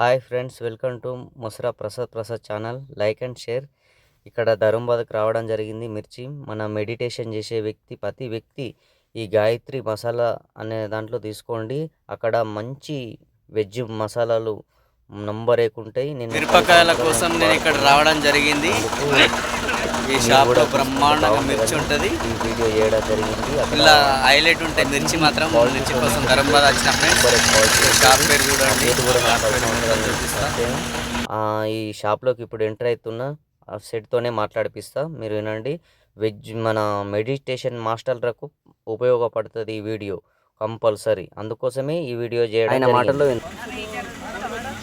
Hi friends welcome to Musara Prasad Prasad channel. Like and share. ఇక్కడ ధర్మబాద్కి రావడం జరిగింది మిర్చి. మన మెడిటేషన్ చేసే వ్యక్తి ప్రతి వ్యక్తి ఈ గాయత్రి మసాలా అనే దాంట్లో తీసుకోండి. అక్కడ మంచి వెజ్ మసాలాలు నంబర్ ఉంటాయి నేను మిరపకాయల కోసం నేను ఇక్కడ రావడం జరిగింది. ఈ షాప్లో బ్రహ్మాండంగా మిర్చి ఉంటది. ఈ వీడియో జరిగింది ఇలా హైలైట్ ఉంటాయి మిర్చి మాత్రం మిర్చి కోసం ధరంబాద్ వచ్చిన ఫ్రెండ్స్ షాప్ పేరు చూడండి ఈ షాప్లోకి ఇప్పుడు ఎంటర్ అవుతున్నా ఆ సెట్తోనే మాట్లాడిపిస్తా. మీరు వినండి. వెజ్ మన మెడిటేషన్ మాస్టర్లకు ఉపయోగపడుతుంది ఈ వీడియో కంపల్సరీ. అందుకోసమే ఈ వీడియో చేయడం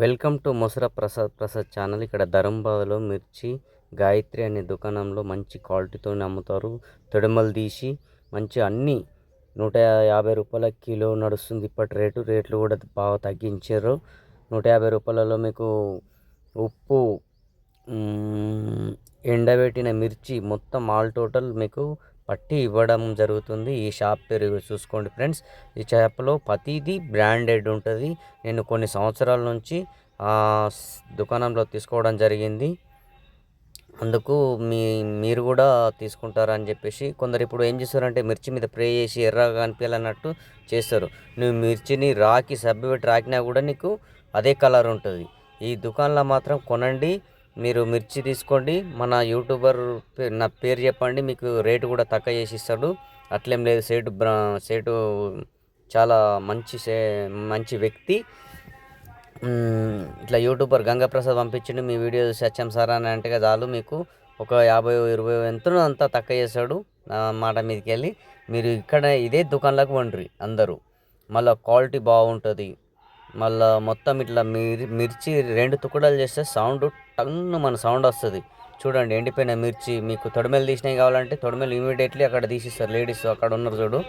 welcome to Mosara Prasad Prasad channel. ఇక్కడ ధరంబాద్లో మిర్చి గాయత్రి అనే దుకాణంలో మంచి క్వాలిటీతో అమ్ముతారు. తొడిమలు తీసి మంచి అన్ని నూట యాభై రూపాయల కిలో నడుస్తుంది. ఇప్పటి రేటు రేట్లు కూడా బాగా తగ్గించారు. నూట యాభై రూపాయలలో మీకు ఉప్పు ఎండబెట్టిన మిర్చి మొత్తం ఆల్ టోటల్ మీకు పట్టి ఇవ్వడం జరుగుతుంది. ఈ షాప్ పేరు చూసుకోండి ఫ్రెండ్స్. ఈ షాప్లో ప్రతిదీ బ్రాండెడ్ ఉంటుంది. నేను కొన్ని సంవత్సరాల నుంచి దుకాణంలో తీసుకోవడం జరిగింది. అందుకు మీ మీరు కూడా తీసుకుంటారని చెప్పేసి కొందరు ఇప్పుడు ఏం చేస్తారంటే మిర్చి మీద ప్రే చేసి ఎర్రగా కనిపించాలన్నట్టు చేస్తారు. నువ్వు మిర్చిని రాకి సబ్బు పెట్టి రాకినా కూడా నీకు అదే కలర్ ఉంటుంది. ఈ దుకాణంలో మాత్రం కొనండి. మీరు మిర్చి తీసుకోండి. మన యూట్యూబర్ పే- నా పేరు చెప్పండి. మీకు రేటు కూడా తక్కువ చేసి ఇస్తాడు. అట్లేం లేదు. సేటు బ్రా సేటు చాలా మంచి సే మంచి వ్యక్తి. ఇట్లా యూట్యూబర్ గంగాప్రసాద్ పంపించిండు. మీ వీడియో చూసి వచ్చాం సార్ అని అంటే చాలు మీకు. ఒక యాభై ఇరవై ఎంతనో అంతా తక్కువ చేస్తాడు. మాట మీదకి వెళ్ళి. మీరు ఇక్కడ ఇదే దుకాణంలోకి వండ్రి అందరూ. మళ్ళీ క్వాలిటీ బాగుంటుంది. మళ్ళీ మొత్తం ఇట్లా మిర్ మిర్చి రెండు తుకడాలు చేస్తే సౌండ్ టన్ను మన సౌండ్ వస్తుంది. చూడండి ఎండిపోయిన మిర్చి మీకు తొడిమెలు తీసినవి కావాలంటే తొడిమెలు ఇమీడియట్లీ అక్కడ తీసిస్తారు. లేడీస్ అక్కడ ఉన్నారు చూడు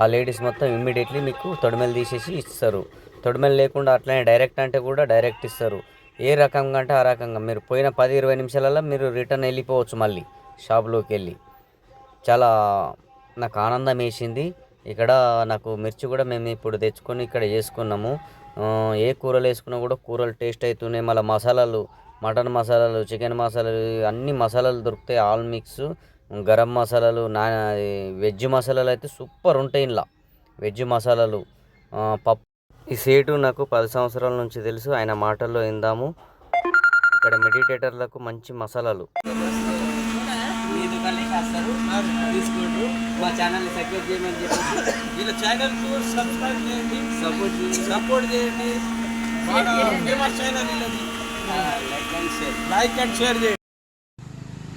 ఆ లేడీస్ మొత్తం ఇమీడియట్లీ మీకు తొడిమెలు తీసేసి ఇస్తారు. తొడిమెలు లేకుండా అట్లనే డైరెక్ట్ అంటే కూడా డైరెక్ట్ ఇస్తారు. ఏ రకంగా అంటే ఆ రకంగా. మీరు పోయిన పది ఇరవై నిమిషాలలో మీరు రిటర్న్ వెళ్ళిపోవచ్చు మళ్ళీ షాప్లోకి వెళ్ళి. చాలా నాకు ఆనందం వేసింది. ఇక్కడ నాకు మిర్చి కూడా మేము ఇప్పుడు తెచ్చుకొని ఇక్కడ చేసుకున్నాము. ఏ కూరలు వేసుకున్నా కూడా కూరలు టేస్ట్ అవుతున్నాయి మళ్ళీ మసాలాలు మటన్ మసాలాలు చికెన్ మసాలాలు అన్ని మసాలాలు దొరుకుతాయి. ఆల్ మిక్స్ గరం మసాలాలు నా వెజ్ మసాలాలు అయితే సూపర్ ఉంటాయి ఇలా వెజ్ మసాలాలు పప్పు. ఈ సేటు నాకు పది సంవత్సరాల నుంచి తెలుసు ఆయన మాటల్లో ఇందాము ఇక్కడ మెడిటేటర్లకు మంచి మసాలాలు. మీ దుకాణానికి వస్తారు తీసుకుంటారు మా ఛానల్ సబ్స్క్రైబ్ చేయమని చెప్పేసి. వీళ్ళ ఛానల్కు సబ్స్క్రైబ్ చేయండి. సపోర్ట్ చేయండి. సపోర్ట్ చేయండి. ఫేమస్ ఛానల్ వీళ్ళది. Like and share like and share చేయండి.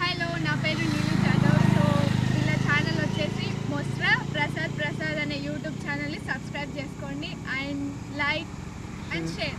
హలో నా పేరు నీలు జాదవ్ సో వీళ్ళ ఛానల్ వచ్చేసి మొస్రా ప్రసాద్ ప్రసాద్ అనే యూట్యూబ్ ఛానల్ని సబ్స్క్రైబ్ చేసుకోండి. And like and share